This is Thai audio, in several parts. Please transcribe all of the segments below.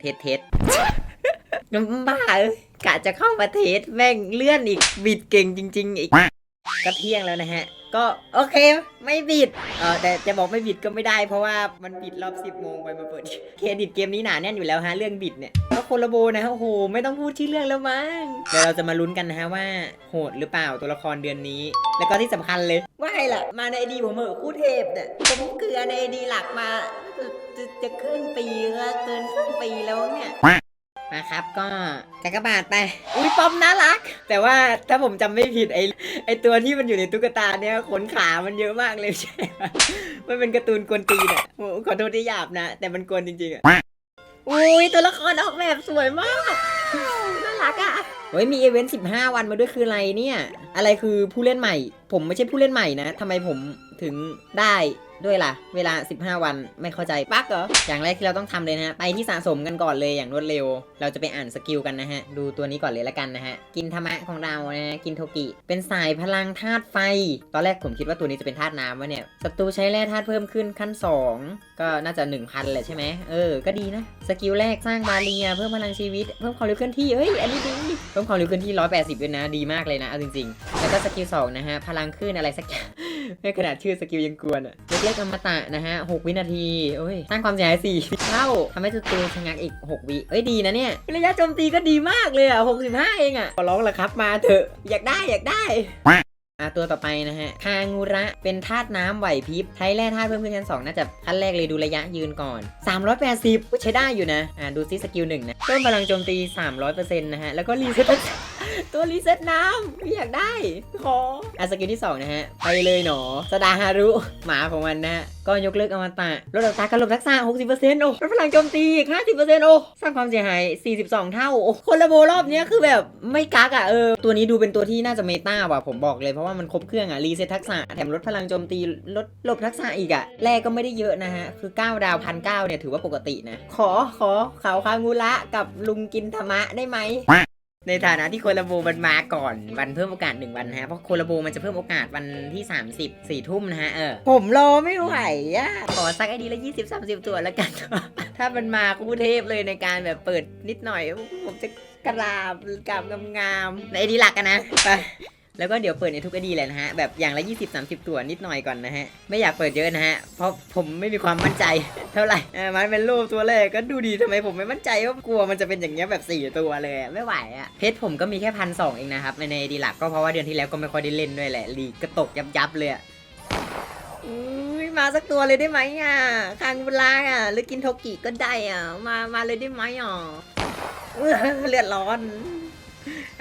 เทสเทสบ้าเอ้ยกะจะเข้ามาเทสแม่งเลื่อนอีกบิดเก่งจริง ๆ อีกก็เที่ยงแล้วนะฮะ ก็โอเคไม่บิดเออแต่จะบอกไม่บิดก็ไม่ได้เพราะว่ามันบิดรอบ 10โมงไปมาเปิดเครดิตเกมนี้หนาแน่นอยู่แล้วฮะเรื่องบิดเนี่ยก็โคลโบนะฮะโอ้โหไม่ต้องพูดชื่อเรื่องแล้วมั้งเดี๋ยวเราจะมาลุ้นกันนะฮะว่าโหดหรือเปล่าตัวละครเดือนนี้ แล้วก็ที่สำคัญเลยว่าไงล่ะมาในไอดีผมเหอะคู่เทพเนี่ยผมเกลือในไอดีหลักมาจะจะจะครึ่งปีแล้วเกินครึ่งปีแล้วเนี่ย นะครับก็กากบาทไป อุ้ยปอมน่ารัก แต่ว่าถ้าผมจำไม่ผิดไอไอตัวที่มันอยู่ในตุ๊กตาเนี่ยขนขามันเยอะมากเลยใช่ไหมมันเป็นการ์ตูนกวนตีนอะขอโทษที่หยาบนะ แต่มันกวนจริงๆอะอุ้ยตัวละครออกแบบสวยมากน่ารักอะเฮ้ยมีอีเวนต์15วันมาด้วยคืออะไรเนี่ย อะไรคือผู้เล่นใหม่ ผมไม่ใช่ผู้เล่นใหม่นะทำไมผมถึงได้ ด้วยล่ะ เวลา 15 วันไม่เข้าใจปักเหรอ อย่างแรกที่เราต้องทำเลยนะฮะ ไปที่สะสมกันก่อนเลยอย่างรวดเร็ว เราจะไปอ่านสกิลกันนะฮะ ดูตัวนี้ก่อนเลยละกันนะฮะ กินธรรมะของเรานะฮะกินโทกิ เป็นสายพลังธาตุไฟ ตอนแรกผมคิดว่าตัวนี้จะเป็นธาตุน้ำวะเนี่ย ศัตรูใช้แร่ธาตุเพิ่มขึ้นขั้น 2 ก็น่าจะ 1,000แหละใช่ไหมเออ ก็ดีนะ สกิลแรกสร้างบาเรียเพิ่มพลังชีวิต เพิ่มความเร็วเคลื่อนที่เอ้ย อันนี้ดี เพิ่มความเร็วเคลื่อนที่ 180ด้วยนะ ดีมากเลยนะ เอาจริงๆ แล้วก็สกิล2นะฮะ พลังคลื่นอะไรสักอย่าง ไม่ขนาดชื่อสกิลยังกวนอะเล็กๆอมตะนะฮะ 6 วินาทีโอ้ยสร้างความเสียหาย4เท่าทำให้ศัตรูชะงักอีก 6 วิเอ้ยดีนะเนี่ย ระยะโจมตีก็ดีมากเลยอะ 65 เองอะขอร้องละครับมาเถอะ อยากได้อยากได้อะตัวต่อไปนะฮะ คางูระ เป็นธาตุน้ำไหวพริบ ใช้แร่ธาตุเพิ่มขึ้นชั้น2น่าจะขั้นแรกเลยดูระยะยืนก่อน 380อุ๊ยใช้ได้อยู่นะ อะดูซิสกิลหนึ่งนะเพิ่มพลังโจมตี 300%นะฮะ แล้วก็รีเซ็ตตัวรีเซ็ตน้ำอยากได้ขออะสกิลที่ 2 นะฮะ ไปเลยหนอ สดาฮารุ หมาของมันนะฮะ ก็ยกเลิกอมตะลดอัตราการหลบทักษะ 60%โอ้ลดพลังโจมตีอีก50%โอ้สร้างความเสียหาย 42 เท่า โอ้คนละโบรอบเนี้ยคือแบบไม่กักอะเออ ตัวนี้ดูเป็นตัวที่น่าจะเมตาว่ะผมบอกเลยเพราะว่ามันครบเครื่องอะรีเซ็ตทักษะแถมลดพลังโจมตีลดหลบทักษะอีกอะแรกก็ไม่ได้เยอะนะฮะคือ 9 ดาวพันเเนี่ยถือว่าปกตินะขอขอขาวคางูระกับลุงกินธรรมะได้ไหม ในฐานะที่โคลาโบมันมาก่อนวันเพิ่มโอกาสหนึ่งวันนะฮะเพราะโคลาโบมันจะเพิ่มโอกาสวันที่ 30สี่ทุ่มนะฮะเออผมรอไม่ไหวอะขอสักไอดีละยี่สิบสามสิบตัวแล้วกัน ถ้ามันมาคู่เทพเลยในการแบบเปิดนิดหน่อยผมจะกราบกราบงามๆในไอดีหลักกันนะไป แล้วก็เดี๋ยวเปิดในทุกไอดีเลยนะฮะ แบบอย่างละ 20-30 ตัวนิดหน่อยก่อนนะฮะ ไม่อยากเปิดเยอะนะฮะ เพราะผมไม่มีความมั่นใจ เท่าไหร่มันเป็นรูปตัวแรกก็ดูดีทำไมผมไม่มั่นใจว่ากลัวมันจะเป็นอย่างเงี้ยแบบ 4 ตัวเลยไม่ไหวอะเพชรผมก็มีแค่พันสองเองนะครับในในดีหลักก็เพราะว่าเดือนที่แล้วก็ไม่ค่อยได้เล่นด้วยแหละลีกก็ตกยับยับเลยอะมาสักตัวเลยได้ไหมอะคางบุลาอะ หรือกินโทกิก็ได้อะ มา มาเลยได้ไหมอะเอเลือดร้อน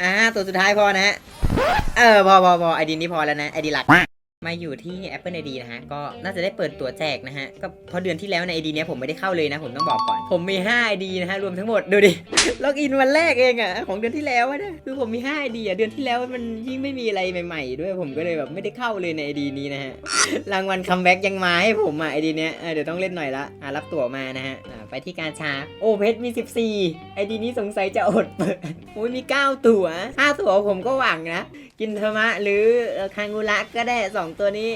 อ่า ตัวสุดท้ายพอนะฮะ เออพอพอพอไอดีนี้พอแล้วนะไอดีหลัก มาอยู่ที่ Apple ID นะฮะ ก็น่าจะได้เปิดตัวแจกนะฮะ ก็เพราะเดือนที่แล้วใน ID เนี้ยผมไม่ได้เข้าเลยนะ ผมต้องบอกก่อน ผมมี 5 ID นะฮะ รวมทั้งหมด ดูดิ ล็อกอินวันแรกเองอะของเดือนที่แล้วนะคือผมมี 5 ID อะเดือนที่แล้วมันยิ่งไม่มีอะไรใหม่ ๆ ด้วย ผมก็เลยแบบไม่ได้เข้าเลยใน ID นี้นะฮะ รางวัลคัมแบ็กยังมาให้ผมอะ ID เนี้ยเออเดี๋ยวต้องเล่นหน่อยละอะรับตั๋วมานะฮะอ่าไปที่การชาโอ้เพชรมี 14 ID นี้สงสัยจะอดเปิดโอ้ยมี 9 ตั๋ว5ตั๋วผมก็หวังนะ กินเทอร์มะ หรือเอ่อคางูระก็ได้2ตัวนี้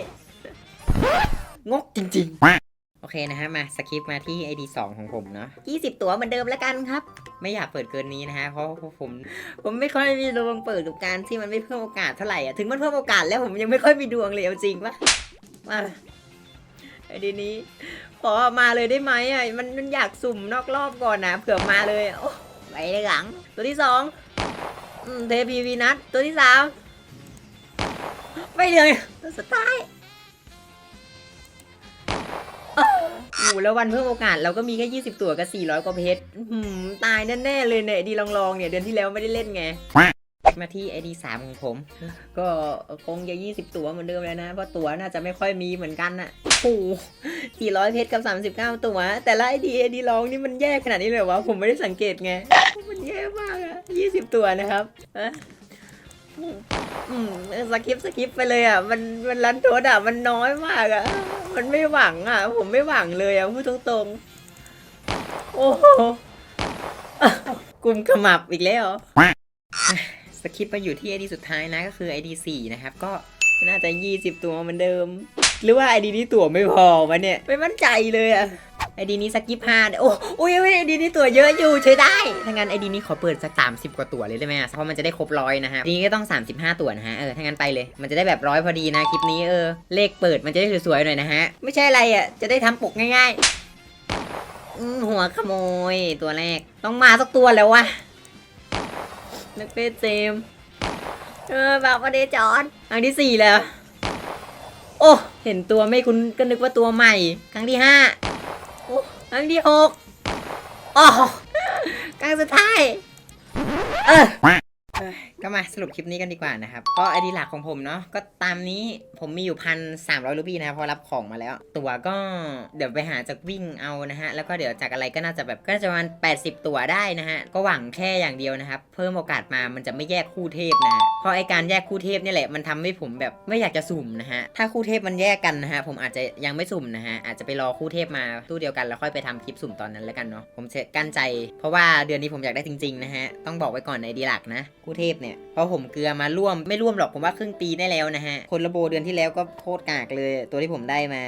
งกจริงๆ โอเคนะฮะ มาสคริปต์มาที่ ID 2 ของผมเนาะ20 ตั๋วเหมือนเดิมแล้วกันครับ ไม่อยากเปิดเกินนี้นะฮะเพราะเพราะผม ผมไม่ค่อยมีดวงเปิดกับการที่มันไม่เพิ่มโอกาสเท่าไหร่อะ ถึงมันเพิ่มโอกาสแล้วผมยังไม่ค่อยมีดวงเลยเอาจริงปะมาไอดีนี้ขอมาเลยได้ไหมอะมันมันอยากสุ่มนอกรอบก่อนนะเผื่อมาเลยโอ้ไปเลยหลัง ตัวที่สองอืมเทพีวีนัทตัวที่สาม ไปเลยตัวสุดท้ายโอ้โหแล้ววันเพิ่มโอกาสเราก็มีแค่ 20 ตัวกับ 400 กว่าเพชรหือตายแน่ๆเลยเนี่ยดีลองๆเนี่ยเดือนที่แล้วไม่ได้เล่นไง มาที่ ID 3ของผม ก็คงจะ 20 ตัวเหมือนเดิมแล้วนะ เพราะตัวน่าจะไม่ค่อยมีเหมือนกันน่ะโอ้โห400 เพชรกับ 39 ตัว แต่ละ ID ID ลองนี่มันแย่ขนาดนี้เลยวะ ผมไม่ได้สังเกตไง มันแย่มากอะ20 ตัวนะครับอะ อืมสกิปสกิปไปเลยอะ มันมันรันโทษอะ มันน้อยมากอะ มันไม่หวังอะ ผมไม่หวังเลยอะพูดตรงๆ โอ้โหกลุ่มขมับอีกแล้วสคริปมาอยู่ที่ ID สุดท้ายนะก็คือ ID 4นะครับ ก็น่าจะ20ตัวเหมือนเดิม หรือว่า ID นี้ตัวไม่พอวะเนี่ย ไม่มั่นใจเลยอะ ไอดีนี้สกิปห้าโอ้อุ้ยไอดีนี้ตัวเยอะอยู่ใช้ได้ถ้างั้นไอดีนี้ขอเปิดสักสามสิบกว่าตัวเลยได้ไหมเพราะมันจะได้ครบร้อยนะฮะทีนี้ก็ต้อง 35 ตัวนะฮะเออถ้างั้นไปเลย มันจะได้แบบร้อยพอดีนะคลิปนี้เออเลขเปิดมันจะได้สวยๆหน่อยนะฮะไม่ใช่อะไรอะจะได้ทำปกง่ายๆหัวขโมยตัวแรกต้องมาสักตัวแล้ววะนักเตะเจมเออแบบประเดจอนครั้งที่สี่แล้ว โอ้ เห็นตัวไม่คุ้นก็นึกว่าตัวใหม่ ครั้งที่ห้า ครั้งที่หกอ๋อครั้งสุดท้าย เออ ก็มาสรุปคลิปนี้กันดีกว่านะครับ ก็ไอดีหลักของผมเนาะก็ตามนี้ผมมีอยู่พันสามร้อยรูปีนะครับพอรับของมาแล้ว ตัวก็เดี๋ยวไปหาจากวิ่งเอานะฮะ แล้วก็เดี๋ยวจากอะไรก็น่าจะแบบก็น่าจะประมาณ80 ตัวได้นะฮะ ก็หวังแค่อย่างเดียวนะครับ เพิ่มโอกาสมามันจะไม่แยกคู่เทพนะเพราะไอการแยกคู่เทพเนี่ยแหละมันทำให้ผมแบบไม่อยากจะสุ่มนะฮะถ้าคู่เทพมันแยกกันนะฮะผมอาจจะยังไม่สุ่มนะฮะอาจจะไปรอคู่เทพมาตู้เดียวกันแล้วค่อยไปทำคลิปสุ่มตอนนั้นแล้วกันเนาะผมจะกั้นใจ เพราะว่าเดือนนี้ผมอยากได้จริงๆนะฮะต้องบอกไว้ก่อนในดีหลักนะคู่เทพเนี่ยเพราะผมเกลือมาร่วมไม่ร่วมหรอกผมว่าครึ่งปีได้แล้วนะฮะ คนละโบเดือนที่แล้วก็โคตรกากเลย ตัวที่ผมได้มา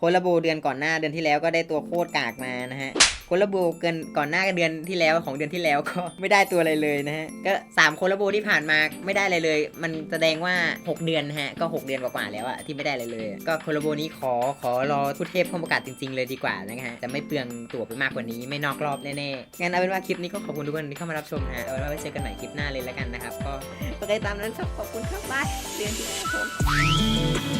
คนละโบเดือนก่อนหน้าเดือนที่แล้วก็ได้ตัวโคตรกากมานะฮะ คนละโบเกินก่อนหน้าเดือนที่แล้วของเดือนที่แล้วก็ไม่ได้ตัวอะไรเลยนะฮะ ก็3คนละโบที่ผ่านมาไม่ได้อะไรเลย มันแสดงว่า 6 เดือนนะฮะ ก็ 6 เดือนกว่าๆแล้วอะที่ไม่ได้อะไรเลย ก็คนละโบนี้ขอขอรอทุเทพเข้าประกาศจริง ๆ เลยดีกว่านะฮะ จะไม่เปลืองตั๋วไปมากกว่านี้ไม่นอกรอบแน่ๆ งั้นเอาเป็นว่าคลิปนี้ก็ขอบคุณทุกคนที่เข้ามารับชมนะฮะเอาเป็นว่าไว้เจอกันใหม่คลิปหน้าเลยแล้วกันนะครับ ก็โอเคตามนั้นครับขอบคุณครับบายเดือนที่แล้วผม